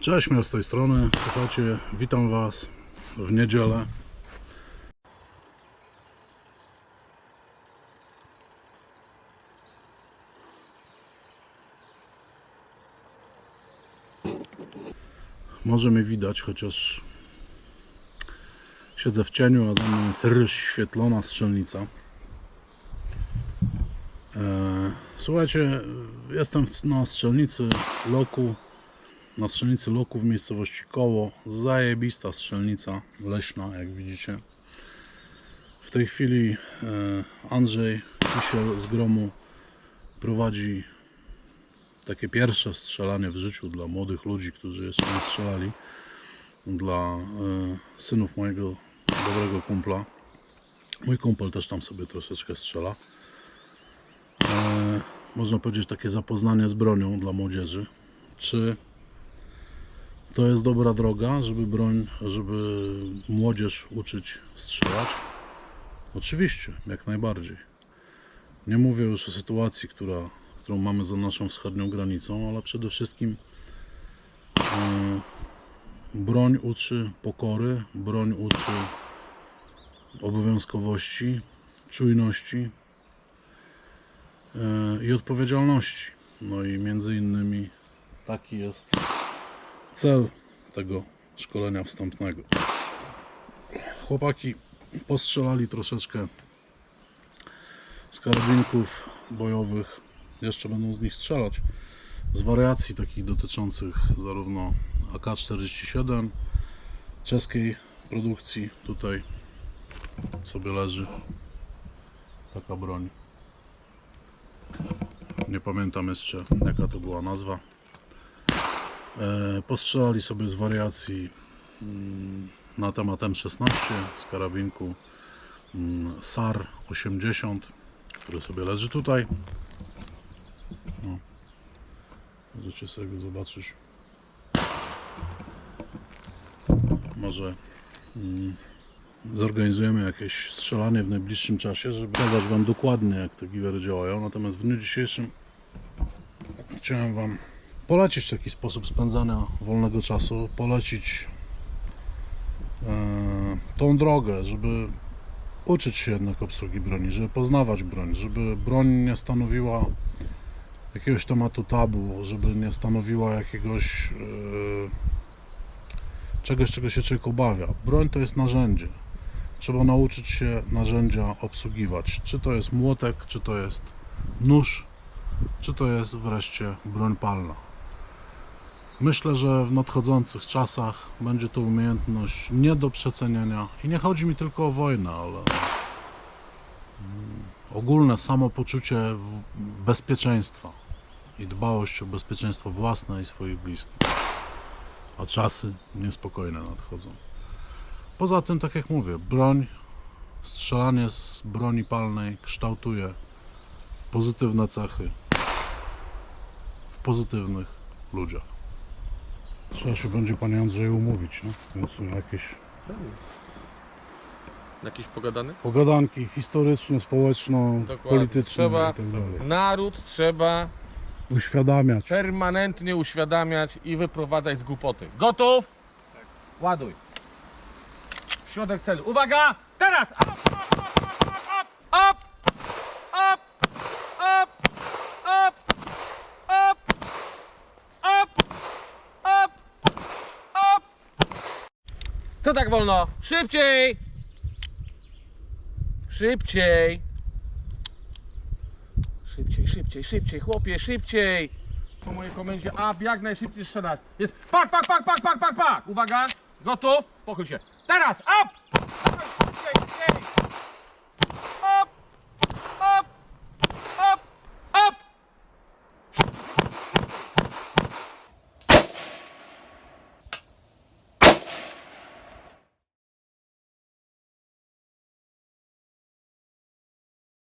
Cześć, miał z tej strony. Słuchajcie, witam Was w niedzielę. Może mnie widać, chociaż siedzę w cieniu, a za mną jest rozświetlona strzelnica. E, Słuchajcie, jestem na strzelnicy Loku na strzelnicy Loku w miejscowości Koło. Zajebista strzelnica leśna, jak widzicie. W tej chwili e, Andrzej Kisiel z Gromu prowadzi takie pierwsze strzelanie w życiu dla młodych ludzi, którzy jeszcze nie strzelali. Dla e, synów mojego dobrego kumpla. Mój kumpel też tam sobie troszeczkę strzela. E, można powiedzieć takie zapoznanie z bronią dla młodzieży. Czy to jest dobra droga, żeby broń, żeby młodzież uczyć strzelać? Oczywiście, jak najbardziej. Nie mówię już o sytuacji, która, którą mamy za naszą wschodnią granicą, ale przede wszystkim e, broń uczy pokory, broń uczy obowiązkowości, czujności e, i odpowiedzialności. No i między innymi taki jest cel tego szkolenia wstępnego. Chłopaki postrzelali troszeczkę z bojowych. Jeszcze będą z nich strzelać. Z wariacji takich dotyczących zarówno AK-47 czeskiej produkcji. Tutaj sobie leży taka broń. Nie pamiętam jeszcze jaka to była nazwa. E, Postrzelali sobie z wariacji mm, na temat M16 z karabinku mm, SAR 80, który sobie leży tutaj. No. Możecie sobie go zobaczyć. Może mm, zorganizujemy jakieś strzelanie w najbliższym czasie, żeby pokazać Wam dokładnie jak te giwery działają. Natomiast w dniu dzisiejszym chciałem Wam polecić taki sposób spędzania wolnego czasu, polecić e, tą drogę, żeby uczyć się jednak obsługi broni, żeby poznawać broń, żeby broń nie stanowiła jakiegoś tematu tabu, żeby nie stanowiła jakiegoś e, czegoś, czego się człowiek obawia. Broń to jest narzędzie. Trzeba nauczyć się narzędzia obsługiwać. Czy to jest młotek, czy to jest nóż, czy to jest wreszcie broń palna. Myślę, że w nadchodzących czasach będzie to umiejętność nie do przeceniania i nie chodzi mi tylko o wojnę, ale mm, ogólne samopoczucie bezpieczeństwa i dbałość o bezpieczeństwo własne i swoich bliskich. A czasy niespokojne nadchodzą. Poza tym, tak jak mówię, broń, strzelanie z broni palnej kształtuje pozytywne cechy w pozytywnych ludziach. Trzeba się będzie panie Andrzeju umówić, no? Są jakieś Jakiś pogadany? pogadanki historyczne, społeczno-polityczne Trzeba- i tak dalej. Naród trzeba Uświadamiać. permanentnie uświadamiać i wyprowadzać z głupoty. Gotów? Ładuj. W środek celu. Uwaga! Teraz! Co tak wolno? Szybciej! Szybciej! Szybciej, szybciej, szybciej, chłopie, szybciej! Po mojej komendzie A, jak najszybciej strzelać. Jest pak, pak, pak, pak, pak, pak, pak! Uwaga! Gotów? Pochyl się. Teraz! Up!